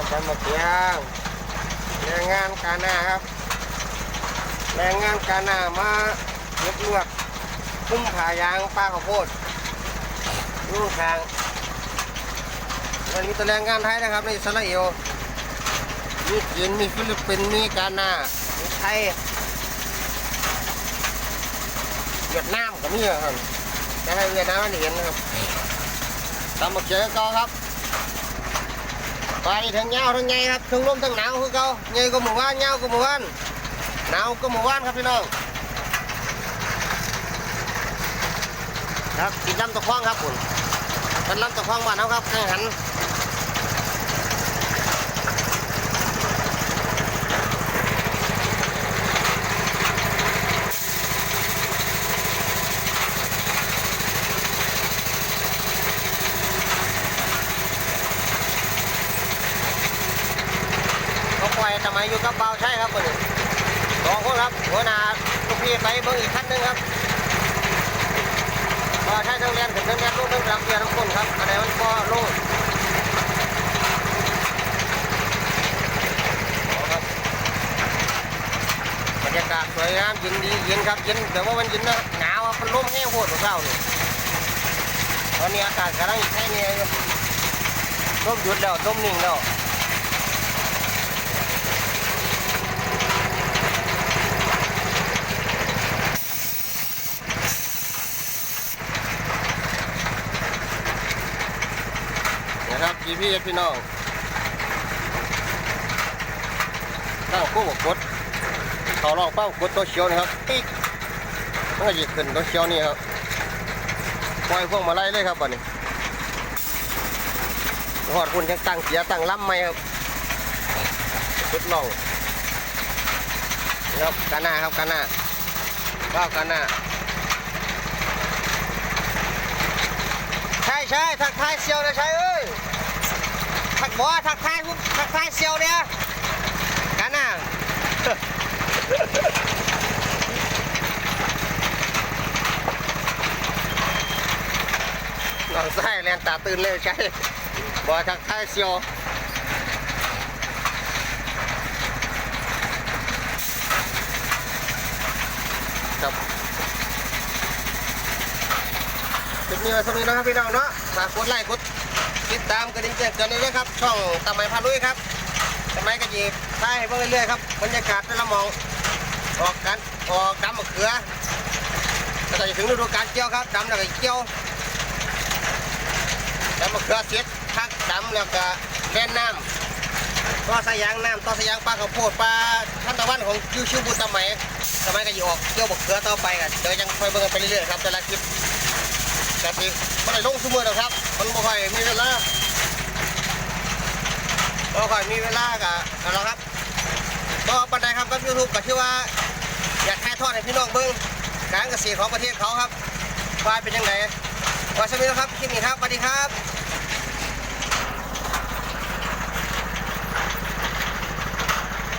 กับกันมาเกียงแรงงานกาหน้าครับ แรงงานกาหน้ามาเย็บลวดคุ้มผายางป้าข้าวโพดนู่นทางมันมีแต่แรงงานไทยนะครับ ในอิสราเอลมีจีนมีฟิลิปปินส์มีกาหน้ามีไทยเวียดนามก็มีครับแต่ให้เวียดนามเห็นนะครับตามมาเจอก็ครับ ไปทั้งยาวทั้งไงครับทั้งลมทั้งหนาวคือเก่าไงก็หมู่บ้านยาวก็หมู่บ้านหนาวก็หมู่บ้านครับพี่น้องครับกินลำตะคองครับคุณเป็นลำตะคองบ้านเขาครับให้หัน เขาปล่อยทำไมอยู่กับเบาใช่ครับคนนี้สองคนครับหัวหน้าลูกพี่ไปเบิ่งอีกคันหนึงครับเบาใช่ทั้งเรียนถึงทั้งเรียนลูกทั้งรำเรียนทั้งคนครับอะไรมันก็ลงเอาครับบรรยากาศสวยงามเย็นดีเย็นครับเย็นแต่ว่ามันเย็นนะหนาวอะมันลมแห้งโหดของเราเนี่ยตอนนี้อากาศกำลังแค่นี้อยู่ต้มหยุดแล้วต้มนิ่งแล้ว นะครับพี่พี่พี่น้องตั้งคู่บกดเขาลองเป้ากดตัวเชียวนะครับปิ๊กมันก็จะขึ้นตัวเชียวนี่ครับปล่อยพวกมาไล่เลยครับวันนี้หอดคุณยังตั้งเสียตั้งล้ำไหมครับกดลองครับกันหน้าครับกันหน้าว้าวกันหน้า ใช่ทักทายเซียวนะใช่เอ้ยทักบอกทักทายทักทายเซียวเนี่ยกันน่ะลังไส้แลนตาตื่นเลยใช่บอกทักทายเซียวครับ เป็นเนื้อสมินะครับพี่น้องเนาะฝากกดไลค์กดติดตามกระดิ่งแจ้งเตือนด้วยนะครับ ช่องตะไมพาลุยครับตะไมกระยีบใช่เบิ่งเรื่อยๆครับบรรยากาศแต่ละมองออกกันออกดำมะเขือแล้วก็จะถึงฤดูการเกี่ยวครับดำแล้วก็เกี่ยวดำมะเขือเสร็จพักดำแล้วก็แล่นน้ำต่อสายางน้ำต่อสายางปลาข้าวโพดปลาท่านตะวันของยูชิวบุตรตะไมตะไมก็จะออกเกี่ยวมะเขือต่อไปกันเดี๋ยวยังค่อยเบิ่งกันไปเรื่อยๆครับแต่ละคลิป แต่ที่มันได้ลงสมือนะครับ มันบ่ค่อยมีเวลาบ่ค่อยมีเวลากะนั่นแหละครับก็ปันไดครับกับยูทูบกับที่ว่า อยากถ่ายทอดให้พี่น้องเบิ้งการเกษตรของประเทศเขาครับว่าเป็นยังไงวันนี้นะครับคลิปนี้ครับสวัสดี